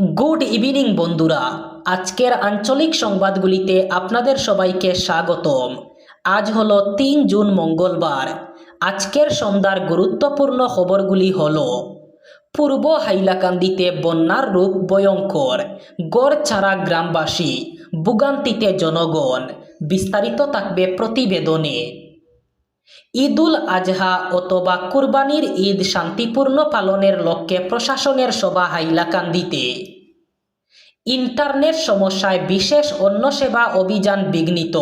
Good evening, বন্ধুরা। আজকের আঞ্চলিক সংবাদগুলিতে আপনাদের সবাইকে স্বাগতম। আজ হলো তিন জুন মঙ্গলবার। আজকের সন্ধ্যার গুরুত্বপূর্ণ খবরগুলি হল, পূর্ব হাইলাকান্দিতে বন্যার রূপ ভয়ঙ্কর গড় ছাড়া গ্রামবাসী, ভোগান্তিতে জনগণ, বিস্তারিত থাকবে প্রতিবেদনে। ঈদুল আজহা অথবা কুরবানির ঈদ শান্তিপূর্ণ পালনের লক্ষ্যে প্রশাসনের সভা হাইলাকান্দিতে। ইন্টারনেট সমস্যায় বিশেষ অন্য সেবা অভিযান বিঘ্নিত,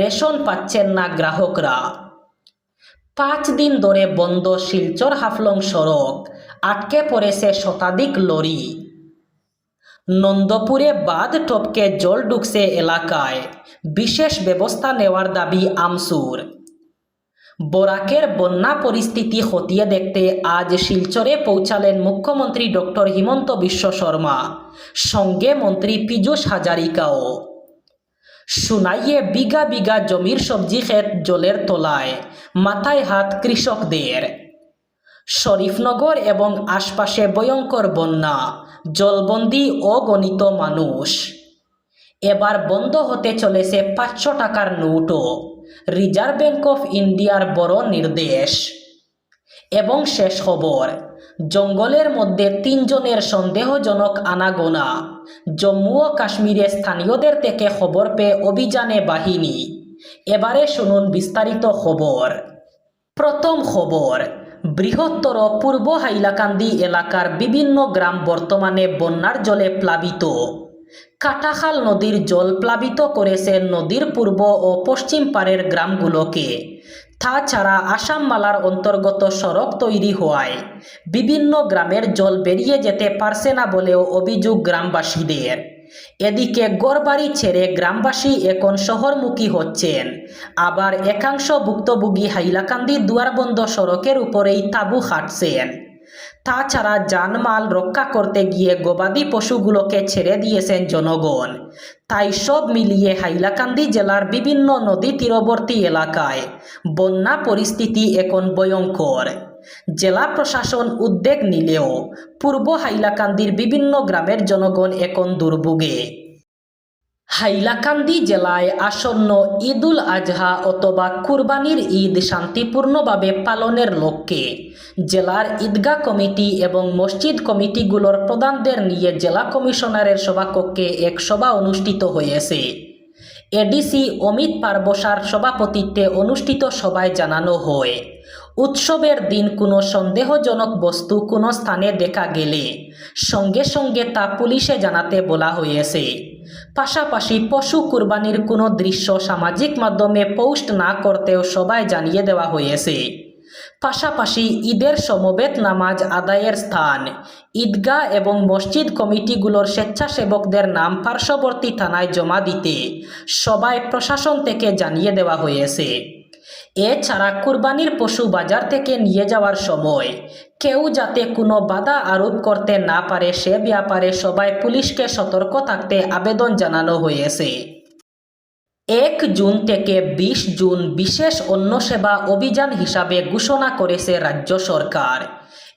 রেশন পাচ্ছেন না গ্রাহকরা। পাঁচ দিন ধরে বন্ধ শিলচর হাফলং সড়ক, আটকে পড়েছে শতাধিক লরি। নন্দপুরে বাঁধ টপকে জল ঢুকছে এলাকায়, বিশেষ ব্যবস্থা নেওয়ার দাবি আমসুর। বরাকের বন্যা পরিস্থিতি খতিয়ে দেখতে আজ শিলচরে পৌঁছালেন মুখ্যমন্ত্রী ডক্টর হিমন্ত বিশ্ব শর্মা। সঙ্গে মন্ত্রী পীযূষ হাজারিকাও। সুনাইয়ে বিঘা বিঘা জমির সবজি ক্ষেত জলের তলায়, মাথায় হাত কৃষকদের। শরীফনগর এবং আশপাশে ভয়ঙ্কর বন্যা, জলবন্দি অগণিত মানুষ। এবার বন্ধ হতে চলেছে পাঁচশো টাকার নোটও। রিজার্ভ ব্যাংক অফ ইন্ডিয়ার বড় নির্দেশ। এবং শেষ খবর, জঙ্গলের মধ্যে তিনজনের সন্দেহজনক আনাগোনা। জম্মু ও কাশ্মীরে স্থানীয়দের থেকে খবর পেয়ে অভিযানে বাহিনী। এবারে শুনুন বিস্তারিত খবর। প্রথম খবর, বৃহত্তর পূর্ব হাইলাকান্দি এলাকার বিভিন্ন গ্রাম বর্তমানে বন্যার জলে প্লাবিত। কাটাখাল নদীর জল প্লাবিত করেছে নদীর পূর্ব ও পশ্চিম পারের গ্রামগুলোকে। তাছাড়া আসাম মালার অন্তর্গত সড়ক তৈরি হওয়ায় বিভিন্ন গ্রামের জল বেরিয়ে যেতে পারছে না বলেও অভিযোগ গ্রামবাসীদের। এদিকে গড়বাড়ি ছেড়ে গ্রামবাসী এখন শহরমুখী হচ্ছেন। আবার একাংশ ভুক্তভোগী হাইলাকান্দি দুয়ারবন্ধ সড়কের উপরেই তাঁবু খাটছেন তাছাড়া জানমাল রক্ষা করতে গিয়ে গবাদি পশুগুলোকে ছেড়ে দিয়েছেন জনগণ। তাই সব মিলিয়ে হাইলাকান্দি জেলার বিভিন্ন নদী তীরবর্তী এলাকায় বন্যা পরিস্থিতি এখন ভয়ঙ্কর। জেলা প্রশাসন উদ্যোগ নিলেও পূর্ব হাইলাকান্দির বিভিন্ন গ্রামের জনগণ এখন দুর্ভোগে। হাইলাকান্দি জেলায় আসন্ন ঈদুল আজহা অথবা কুরবানির ঈদ শান্তিপূর্ণভাবে পালনের লক্ষ্যে জেলার ঈদগাহ কমিটি এবং মসজিদ কমিটিগুলোর প্রধানদের নিয়ে জেলা কমিশনারের সভাকক্ষে এক সভা অনুষ্ঠিত হয়েছে। এডিসি অমিত পারবসার সভাপতিত্বে অনুষ্ঠিত সভায় জানানো হয়। উৎসবের দিন কোনো সন্দেহজনক বস্তু কোনো স্থানে দেখা গেলে সঙ্গে সঙ্গে তা পুলিশে জানাতে বলা হয়েছে। পাশাপাশি পশু কুরবানির কোনো দৃশ্য সামাজিক মাধ্যমে পোস্ট না করতেও সবাই জানিয়ে দেওয়া হয়েছে। পাশাপাশি ঈদের সমবেত নামাজ আদায়ের স্থান, ঈদগাহ এবং মসজিদ কমিটিগুলোর স্বেচ্ছাসেবকদের নাম পার্শ্ববর্তী থানায় জমা দিতে সবাই প্রশাসন থেকে জানিয়ে দেওয়া হয়েছে। এছাড়া কুরবানির পশু বাজার থেকে নিয়ে যাওয়ার সময় কেউ যাতে কোনো বাধা আরোপ করতে না পারে, সে ব্যাপারে সবাই পুলিশকে সতর্ক থাকতে আবেদন জানানো হয়েছে। এক জুন থেকে বিশ জুন বিশেষ অন্ন সেবা অভিযান হিসাবে ঘোষণা করেছে রাজ্য সরকার।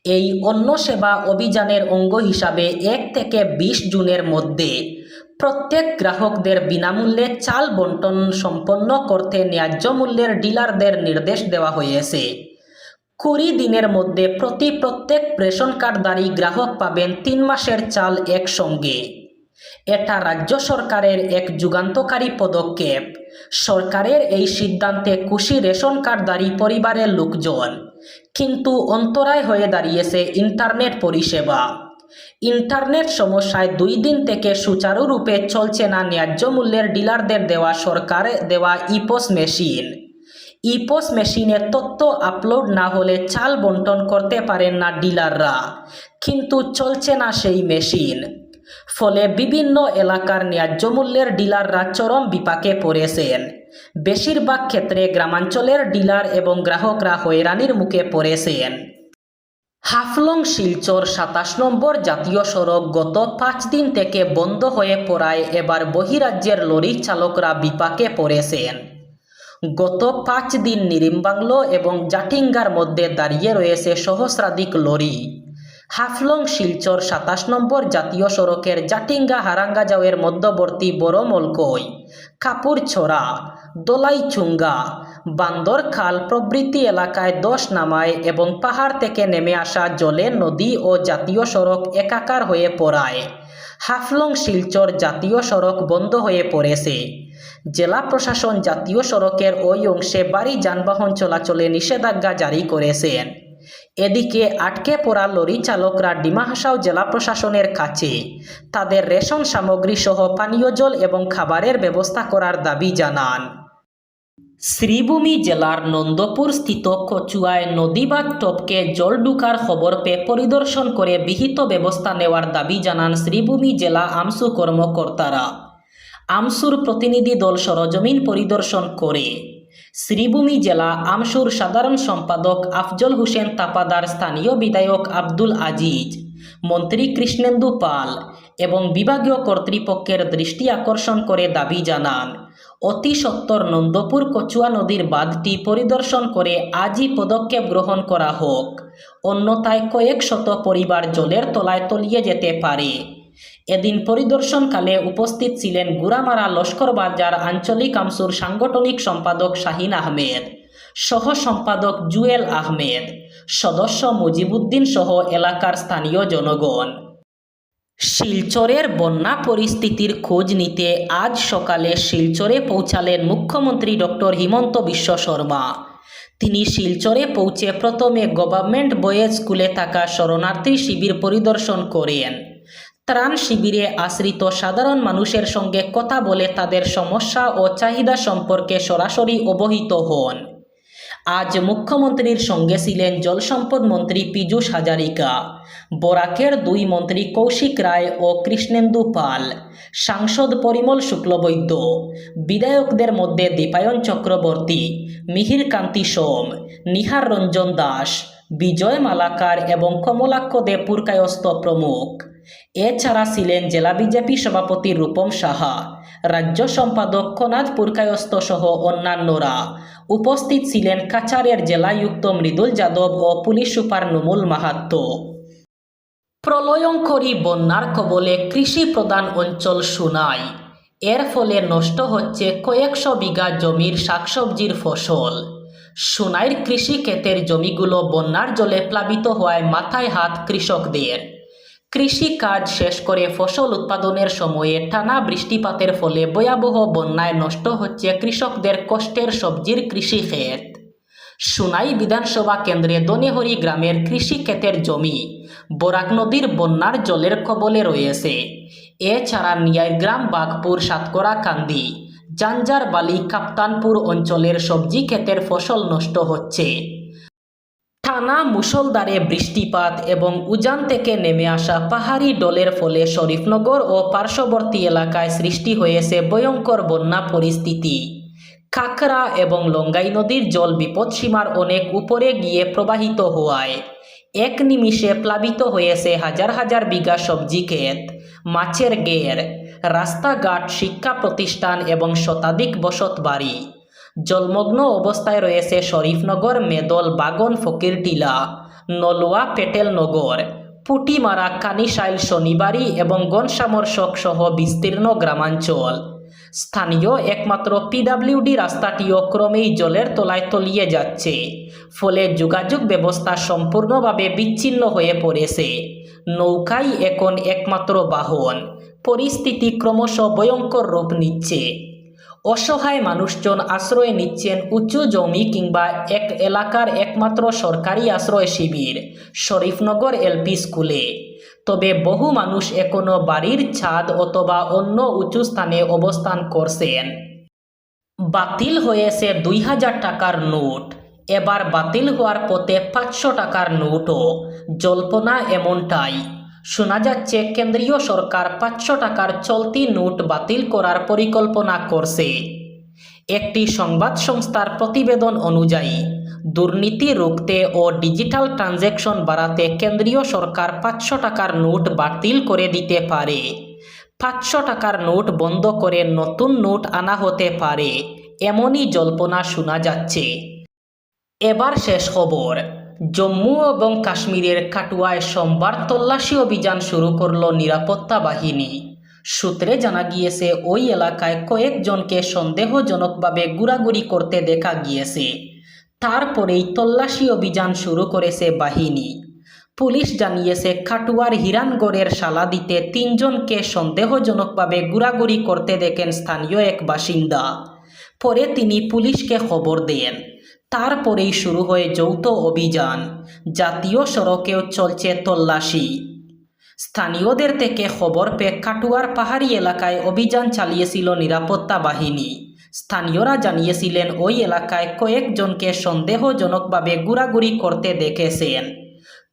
এই অন্ন সেবা অভিযানের অঙ্গ হিসাবে এক থেকে বিশ জুনের মধ্যে প্রত্যেক গ্রাহকদের বিনামূল্যে চাল বন্টন সম্পন্ন করতে ন্যায্য মূল্যের ডিলারদের নির্দেশ দেওয়া হয়েছে। কুড়ি দিনের মধ্যে প্রতি প্রত্যেক রেশন কার্ডধারী গ্রাহক পাবেন তিন মাসের চাল একসঙ্গে। এটা রাজ্য সরকারের এক যুগান্তকারী পদক্ষেপ। সরকারের এই সিদ্ধান্তে খুশি রেশন কার্ডধারী পরিবারের লোকজন। কিন্তু অন্তরায় হয়ে দাঁড়িয়েছে ইন্টারনেট পরিষেবা। ইন্টারনেট সমস্যায় দুই দিন থেকে সুচারুরূপে চলছে না ন্যায্য মূল্যের ডিলারদের দেওয়া সরকারে দেওয়া ইপোস মেশিন। ইপোস মেশিনে তথ্য আপলোড না হলে চাল বন্টন করতে পারেন না ডিলাররা, কিন্তু চলছে না সেই মেশিন। ফলে বিভিন্ন এলাকার ন্যায্য মূল্যের ডিলাররা চরম বিপাকে পড়েছেন। বেশিরভাগ ক্ষেত্রে গ্রামাঞ্চলের ডিলার এবং গ্রাহকরা হয়রানির মুখে পড়েছেন। হাফলং শিলচর সাতাশ নম্বর জাতীয় সড়ক গত পাঁচ দিন থেকে বন্ধ হয়ে পড়ায় এবার বহিরাজ্যের লরি চালকরা বিপাকে পড়েছেন। গত পাঁচ দিন নিরিমবাংলো এবং জাটিঙ্গার মধ্যে দাঁড়িয়ে রয়েছে সহস্রাধিক লরি। হাফলং শিলচর সাতাশ নম্বর জাতীয় সড়কের জাটিঙ্গা হারাঙ্গাজাওয়ের মধ্যবর্তী বড় মলকই কাপুরছড়া। দোলাইচুঙ্গা। বান্দরখাল প্রভৃতি এলাকায় দশ নামায় এবং পাহাড় থেকে নেমে আসা জলে নদী ও জাতীয় সড়ক একাকার হয়ে পড়ায়। হাফলং শিলচর জাতীয় সড়ক বন্ধ হয়ে পড়েছে। জেলা প্রশাসন জাতীয় সড়কের ওই অংশে বাড়ি যানবাহন চলাচলে নিষেধাজ্ঞা জারি করেছেন। এদিকে আটকে পড়া লরি চালকরা ডিমা হাসাও জেলা প্রশাসনের কাছে। তাদের রেশন সামগ্রী সহ পানীয় জল এবং খাবারের ব্যবস্থা করার দাবি জানান। শ্রীভূমি জেলার নন্দপুর স্থিত কচুয়ায় নদীবাদ টপকে জল ঢুকার খবর পেয়ে পরিদর্শন করে বিহিত ব্যবস্থা নেওয়ার দাবি জানান শ্রীভূমি জেলা আমসু কর্মকর্তারা। আমসুর প্রতিনিধি দল সরজমিন পরিদর্শন করে শ্রীভূমি জেলা আমসুর সাধারণ সম্পাদক আফজল হোসেন তাপাদার স্থানীয় বিধায়ক আব্দুল আজিজ মন্ত্রী কৃষ্ণেন্দু পাল এবং বিভাগীয় কর্তৃপক্ষের দৃষ্টি আকর্ষণ করে দাবি জানান, অতি সত্বর নন্দপুর কচুয়া নদীর বাঁধটি পরিদর্শন করে আজই পদক্ষেপ গ্রহণ করা হোক, অন্যথায় কয়েক শত পরিবার জলের তলায় তলিয়ে যেতে পারে। এদিন পরিদর্শনকালে উপস্থিত ছিলেন গুড়ামারা লস্কর বাজার আঞ্চলিক আমসুর সাংগঠনিক সম্পাদক শাহিন আহমেদ, সহ সম্পাদক জুয়েল আহমেদ, সদস্য মুজিবুদ্দিন সহ এলাকার স্থানীয় জনগণ। শিলচরের বন্যা পরিস্থিতির খোঁজ নিতে আজ সকালে শিলচরে পৌঁছালেন মুখ্যমন্ত্রী ডক্টর হিমন্ত বিশ্ব শর্মা। তিনি শিলচরে পৌঁছে প্রথমে গভর্নমেন্ট বয়েজ স্কুলে থাকা শরণার্থী শিবির পরিদর্শন করেন। ত্রাণ শিবিরে আশ্রিত সাধারণ মানুষের সঙ্গে কথা বলে তাদের সমস্যা ও চাহিদা সম্পর্কে সরাসরি অবহিত হন। আজ মুখ্যমন্ত্রীর সঙ্গে ছিলেন জলসম্পদ মন্ত্রী পীযূষ হাজারিকা, বরাকের দুই মন্ত্রী কৌশিক রায় ও কৃষ্ণেন্দু পাল, সাংসদ পরিমল শুক্লবৈদ্য, বিধায়কদের মধ্যে দীপায়ন চক্রবর্তী মিহির কান্তি সোম, নিহার রঞ্জন দাস, বিজয় মালাকার এবং কমলাক্ষ দেব পুরকায়স্ত প্রমুখ। এছাড়া ছিলেন জেলা বিজেপি সভাপতি রূপম সাহা, রাজ্য সম্পাদক কনাদ পুরকায়স্ত সহ অন্যান্যরা। উপস্থিত ছিলেন কাছাড়ের জেলায়ুক্ত মৃদুল যাদব ও পুলিশ সুপার নুমুল মাহাত্ম প্রলয়ঙ্করী বন্যার কবলে কৃষি প্রধান অঞ্চল সুনাই। এর ফলে নষ্ট হচ্ছে কয়েকশো বিঘা জমির শাকসবজির ফসল। সুনাইর কৃষি ক্ষেতের জমিগুলো বন্যার জলে প্লাবিত হওয়ায় মাথায় হাত কৃষকদের। কৃষি কাজ শেষ করে ফসল উৎপাদনের সময়ে টানা বৃষ্টিপাতের ফলে ভয়াবহ বন্যায় নষ্ট হচ্ছে কৃষকদের কষ্টের সবজির কৃষি ক্ষেত। সুনাই বিধানসভা কেন্দ্রে দনেহরি গ্রামের কৃষি ক্ষেতের জমি, বরাক নদীর বন্যার জলের কবলে রয়েছে। এছাড়া নিয়াইগ্রাম বাঘপুর, সাতকরা, কান্দি জাঞ্জার বালি কাপ্তানপুর অঞ্চলের সবজি ক্ষেতের ফসল নষ্ট হচ্ছে। টানা মুষলধারে বৃষ্টিপাত এবং উজান থেকে নেমে আসা পাহাড়ি ডলের ফলে শরীফনগর ও পার্শ্ববর্তী এলাকায় সৃষ্টি হয়েছে ভয়ঙ্কর বন্যা পরিস্থিতি। কাকরা এবং লঙ্গাই নদীর জল বিপদসীমার অনেক উপরে গিয়ে প্রবাহিত হওয়ায় এক নিমিষে প্লাবিত হয়েছে হাজার হাজার বিঘা সবজি ক্ষেত, মাছের গের, রাস্তাঘাট, শিক্ষা প্রতিষ্ঠান এবং শতাধিক বসত বাড়ি জলমগ্ন অবস্থায় রয়েছে শরীফনগর, মেদল, বাগন, ফকিরটিলা নলুয়া পেটেলনগর পুটিমারা, কানিশাইল, শনিবাড়ি এবং গনসামর্শক সহ বিস্তীর্ণ গ্রামাঞ্চল। স্থানীয় একমাত্র পিডাব্লিউডি রাস্তাটিও ক্রমেই জলের তলায় তলিয়ে যাচ্ছে, ফলে যোগাযোগ ব্যবস্থা সম্পূর্ণভাবে বিচ্ছিন্ন হয়ে পড়েছে। নৌকাই এখন একমাত্র বাহন, পরিস্থিতি ক্রমশ ভয়ঙ্কর রূপ নিচ্ছে। অসহায় মানুষজন আশ্রয় নিচ্ছেন উঁচু জমি কিংবা এক এলাকার একমাত্র সরকারি আশ্রয় শিবির, শরীফনগর এলপি স্কুলে। তবে বহু মানুষ এখনও বাড়ির ছাদ অথবা অন্য উঁচু স্থানে অবস্থান করছেন। বাতিল হয়েছে দুই হাজার টাকার নোট। এবার বাতিল হওয়ার পথে পাঁচশো টাকার নোটও। জল্পনা এমনটাই। শোনা যাচ্ছে, কেন্দ্রীয় সরকার পাঁচশো টাকার চলতি নোট বাতিল করার পরিকল্পনা করছে। একটি সংবাদ সংস্থার প্রতিবেদন অনুযায়ী, দুর্নীতি রুখতে ও ডিজিটাল ট্রানজ্যাকশন বাড়াতে কেন্দ্রীয় সরকার পাঁচশো টাকার নোট বাতিল করে দিতে পারে। পাঁচশো টাকার নোট বন্ধ করে নতুন নোট আনা হতে পারে, এমনই জল্পনা শোনা যাচ্ছে। এবার শেষ খবর। জম্মু এবং কাশ্মীরের কাটুয়ায় সোমবার তল্লাশি অভিযান শুরু করল নিরাপত্তা বাহিনী। সূত্রে জানা গিয়েছে, ওই এলাকায় কয়েকজনকে সন্দেহজনকভাবে ঘোরাঘুরি করতে দেখা গিয়েছে। তারপরেই তল্লাশি অভিযান শুরু করেছে বাহিনী। পুলিশ জানিয়েছে, কাটুয়ার হিরানগড়ের সালাদিতে তিনজনকে সন্দেহজনকভাবে ঘোরাঘুরি করতে দেখেন স্থানীয় এক বাসিন্দা। পরে তিনি পুলিশকে খবর দেন। তারপরেই শুরু হয় যৌথ অভিযান। জাতীয় সড়কেও চলছে তল্লাশি। স্থানীয়দের থেকে খবর পেয়ে কাটুয়ার পাহাড়ি এলাকায় অভিযান চালিয়েছিল নিরাপত্তা বাহিনী। স্থানীয়রা জানিয়েছিলেন, ওই এলাকায় কয়েকজনকে সন্দেহজনকভাবে ঘোরাঘুরি করতে দেখেছেন।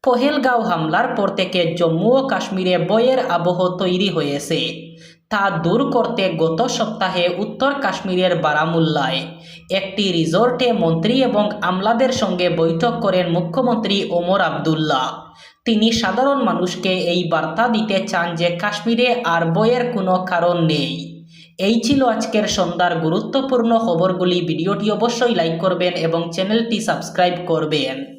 পহেলগাঁও হামলার পর থেকে জম্মু ও কাশ্মীরে বয়ের আবহ তৈরি হয়েছে। তা দূর করতে গত সপ্তাহে উত্তর কাশ্মীরের বারামুল্লায় একটি রিসোর্টে মন্ত্রী এবং আমলাদের সঙ্গে বৈঠক করেন মুখ্যমন্ত্রী ওমর আবদুল্লাহ। তিনি সাধারণ মানুষকে এই বার্তা দিতে চান যে কাশ্মীরে আর বইয়ের কোনো কারণ নেই। এই ছিল আজকের সন্ধ্যার গুরুত্বপূর্ণ খবরগুলি। ভিডিওটি অবশ্যই লাইক করবেন এবং চ্যানেলটি সাবস্ক্রাইব করবেন।